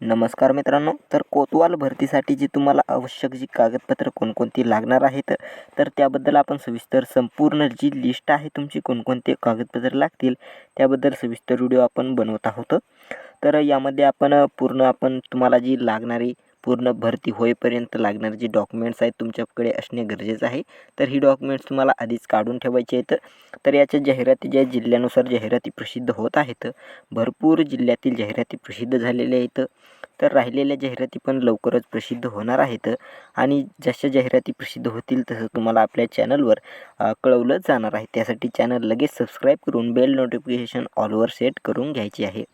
नमस्कार मित्रांनो तर कोतवाल भरतीसाठी जी तुम्हाला आवश्यक जी कागदपत्रं कोणकोणती लागणार आहेत तर त्याबद्दल आपण सविस्तर संपूर्ण जी लिस्ट आहे तुमची कोणकोणते कागदपत्र लागतील त्याबद्दल सविस्तर व्हिडिओ आपण बनवत आहोत. तर यामध्ये आपण पूर्ण आपण तुम्हाला जी लागणारी पूर्ण भरती होईपर्यंत लागणारे जे डॉक्युमेंट्स आहेत तुमच्याकडे असणे गरजेचं आहे. तर ही डॉक्युमेंट्स तुम्हाला आधीच काढून ठेवायचे आहेत. तर याच्या जाहिराती ज्या जिल्ह्यानुसार जाहिराती प्रसिद्ध होत आहेत भरपूर जिल्ह्यातील जाहिराती प्रसिद्ध झालेल्या आहेत. तर राहिलेल्या जाहिराती पण लवकरच प्रसिद्ध होणार आहेत. आणि जशा जाहिराती प्रसिद्ध होतील तसं तुम्हाला आपल्या चॅनलवर कळवलं जाणार आहे. त्यासाठी चॅनल लगेच सबस्क्राईब करून बेल नोटिफिकेशन ऑलवर सेट करून घ्यायची आहे.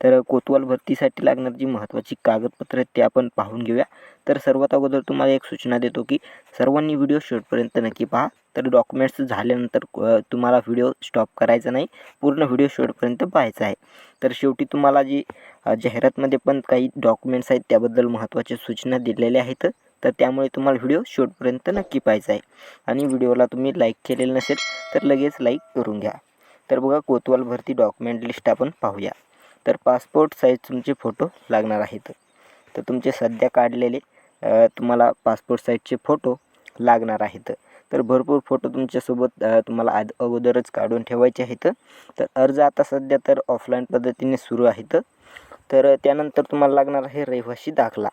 तर कोतवाल भरतीसाठी लागणार जी महत्त्वाची कागदपत्रं आहेत ते आपण पाहून घेऊया. तर सर्वात अगोदर तुम्हाला एक सूचना देतो की सर्वांनी व्हिडिओ शेवटपर्यंत नक्की पहा. तर डॉक्युमेंट्स झाल्यानंतर तुम्हाला व्हिडिओ स्टॉप करायचा नाही पूर्ण व्हिडिओ शेवटपर्यंत पाहायचा आहे. तर शेवटी तुम्हाला जी जाहिरातमध्ये पण काही डॉक्युमेंट्स आहेत त्याबद्दल महत्त्वाच्या सूचना दिलेल्या आहेत. तर त्यामुळे तुम्हाला व्हिडिओ शेवटपर्यंत नक्की पाहायचा आहे. आणि व्हिडिओला तुम्ही लाईक केलेलं नसेल तर लगेच लाईक करून घ्या. तर बघा कोतवाल भरती डॉक्युमेंट लिस्ट आपण पाहूया. तर पासपोर्ट साईज तुमचे फोटो लागणार आहेत. तर तुमचे सध्या काढलेले तुम्हाला पासपोर्ट साईजचे फोटो लागणार आहेत. तर भरपूर फोटो तुमच्यासोबत तुम्हाला आद अगोदरच काढून ठेवायचे आहेत. तर अर्ज आता सध्या तर ऑफलाईन पद्धतीने सुरू आहेत. तर त्यानंतर तुम्हाला लागणार आहे रहिवासी दाखला.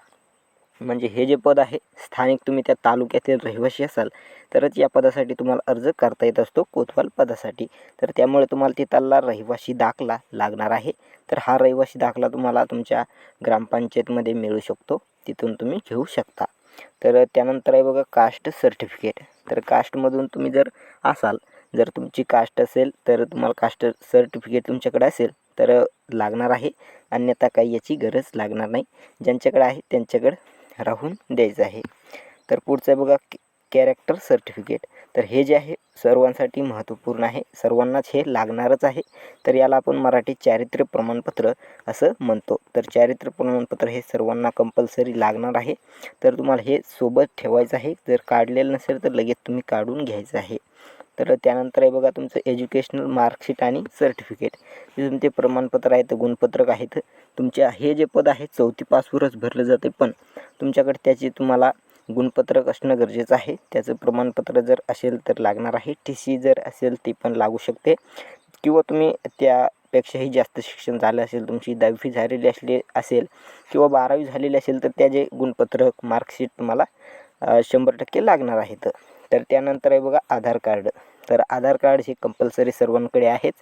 म्हणजे हे जे पद आहे स्थानिक तुम्ही त्या तालुक्यातील रहिवासी असाल तरच या पदासाठी तुम्हाला अर्ज करता येत असतो कोतवाल पदासाठी. तर त्यामुळे तुम्हाला तिथला रहिवासी दाखला लागणार आहे. तर हा रहिवासी दाखला तुम्हाला तुमच्या ग्रामपंचायतमध्ये मिळू शकतो. तिथून तुम्ही घेऊ शकता. तर त्यानंतर आहे बघा कास्ट सर्टिफिकेट. तर कास्टमधून तुम्ही जर असाल जर तुमची कास्ट असेल तर तुम्हाला कास्ट सर्टिफिकेट तुमच्याकडे असेल तर लागणार आहे. अन्यथा काही याची गरज लागणार नाही. ज्यांच्याकडे आहे त्यांच्याकडे राहून द्यायचं आहे. तर पुढचं आहे बघा कॅरेक्टर सर्टिफिकेट तर हे जे आहे सर्वांसाठी महत्त्वपूर्ण आहे. सर्वांनाच हे लागणारच आहे. तर याला आपण मराठी चारित्र्य प्रमाणपत्र असं म्हणतो. तर चारित्र्य प्रमाणपत्र हे सर्वांना कंपल्सरी लागणार आहे. तर तुम्हाला हे सोबत ठेवायचं आहे. जर काढलेलं नसेल तर लगेच तुम्ही काढून घ्यायचं आहे. तर त्यानंतर आहे बघा तुमचं एज्युकेशनल मार्कशीट आणि सर्टिफिकेट जे तुमचे प्रमाणपत्र आहेत गुणपत्रक आहेत. तुमच्या हे जे पद आहे चौथी पासवरच भरलं जाते. पण तुमच्याकडे त्याची तुम्हाला गुणपत्रक असणं गरजेचं आहे. त्याचं प्रमाणपत्र जर असेल तर लागणार आहे. टी सी जर असेल ती पण लागू शकते. किंवा तुम्ही त्यापेक्षाही जास्त शिक्षण झालं असेल तुमची दहावी झालेली असली असेल किंवा बारावी झालेली असेल तर त्याचे गुणपत्रक मार्कशीट तुम्हाला शंभर टक्के लागणार आहेत. तर त्यानंतर आहे बघा आधार कार्ड. तर आधार कार्ड हे कंपल्सरी सर्वांकडे आहेच.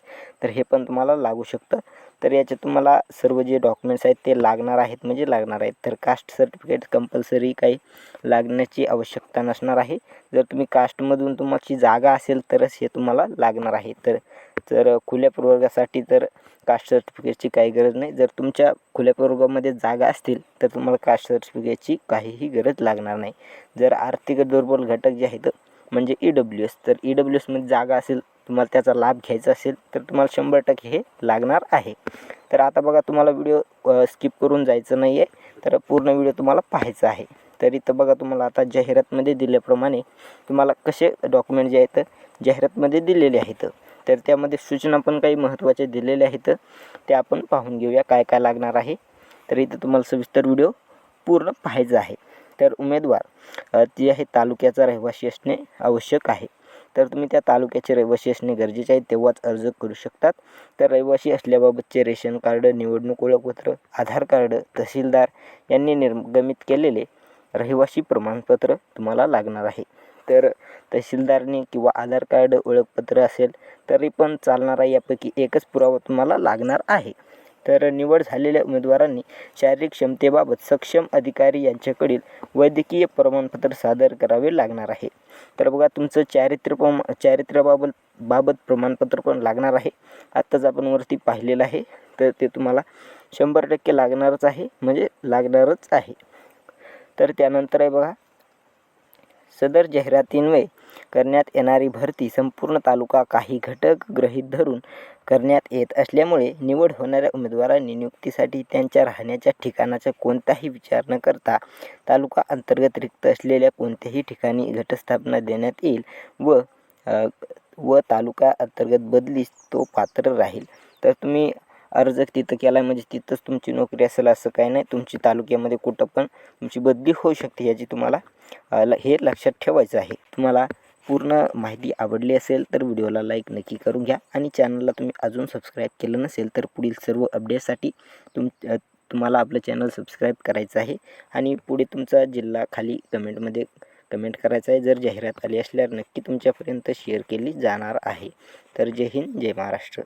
तर हे पण तुम्हाला लागू शकतं. तर याच्यात तुम्हाला सर्व जे डॉक्युमेंट्स आहेत ते लागणार आहेत म्हणजे लागणार आहेत. तर कास्ट सर्टिफिकेट कंपल्सरी काही लागण्याची आवश्यकता नसणार आहे. जर तुम्ही कास्टमधून तुमची जागा असेल तरच हे तुम्हाला लागणार आहे. तर तर खुल्या प्रवर्गासाठी तर कास्ट सर्टिफिकेटची काही गरज नाही. जर तुमच्या खुल्या प्रवर्गामध्ये जागा असतील तर तुम्हाला कास्ट सर्टिफिकेटची काहीही गरज लागणार नाही. जर आर्थिक दुर्बल घटक जे आहेत म्हणजे ई डब्ल्यू एस तर ई डब्ल्यू एसमध्ये जागा असेल तुम्हाला त्याचा लाभ घ्यायचा असेल तर तुम्हाला शंभर टक्के हे लागणार आहे. तर आता बघा तुम्हाला व्हिडिओ स्किप करून जायचं नाही आहे तर पूर्ण व्हिडिओ तुम्हाला पाहायचा आहे. तर इथं बघा तुम्हाला आता जाहिरातमध्ये दिल्याप्रमाणे तुम्हाला कसे डॉक्युमेंट जे आहेत जाहिरातमध्ये दिलेले आहेत. तर त्यामध्ये सूचना पण काही महत्त्वाच्या दिलेल्या आहेत. त्या आपण पाहून घेऊया काय काय लागणार आहे. तर इथं तुम्हाला सविस्तर व्हिडिओ पूर्ण पाहायचा आहे. तर उमेदवार अ, ती आहे तालुक्याचा रहिवासी असणे आवश्यक आहे. तर तुम्ही त्या तालुक्याचे रहिवासी असणे गरजेचे आहे तेव्हाच अर्ज करू शकतात. तर रहिवासी असल्याबाबतचे रेशन कार्ड निवडणूक ओळखपत्र आधार कार्ड तहसीलदार यांनी निर्गमित केलेले रहिवासी प्रमाणपत्र तुम्हाला लागणार आहे. तर तहसीलदारने किंवा आधार कार्ड ओळखपत्र असेल तरी पण चालणारा यापैकी एकच पुरावा तुम्हाला लागणार आहे. तर निवड झालेल्या उमेदवारांनी शारीरिक क्षमतेबाबत सक्षम अधिकारी यांच्याकडील वैद्यकीय प्रमाणपत्र सादर करावे लागणार आहे. तर बघा तुमचं चारित्र्य प्रम चारित्र्याबाबत बाबत प्रमाणपत्र पण लागणार आहे. आत्ताच आपण वरती पाहिलेलं आहे. तर ते तुम्हाला शंभर टक्के लागणारच आहे म्हणजे लागणारच आहे. तर त्यानंतर आहे बघा सदर जाहिरातीन्वये करण्यात येणारी भरती संपूर्ण तालुका काही घटक गृहीत धरून करण्यात येत असल्यामुळे निवड होणाऱ्या उमेदवारांनी नियुक्तीसाठी त्यांच्या राहण्याच्या ठिकाणाचा कोणताही विचार न करता तालुका अंतर्गत रिक्त असलेल्या कोणत्याही ठिकाणी घटस्थापना देण्यात येईल व व तालुका अंतर्गत बदलीस तो पात्र राहील. तर तुम्ही अर्ज तिथं केला आहे म्हणजे तिथंच तुमची नोकरी असेल असं काही नाही. तुमची तालुक्यामध्ये कुठं पण तुमची बदली होऊ शकते याची तुम्हाला ल- हे लक्षात ठेवायचं आहे. तुम्हाला पूर्ण माहिती आवडली असेल तर व्हिडिओला लाईक नक्की करून घ्या आणि चॅनलला तुम्ही अजून सबस्क्राईब केलं नसेल तर पुढील सर्व अपडेटसाठी तुम तुम्हाला आपलं चॅनल सबस्क्राईब करायचं आहे. आणि पुढे तुमचा जिल्हा खाली कमेंटमध्ये कमेंट करायचं आहे. जर जाहिरात आली असल्यावर नक्की तुमच्यापर्यंत शेअर केली जाणार आहे. तर जय हिंद जय महाराष्ट्र.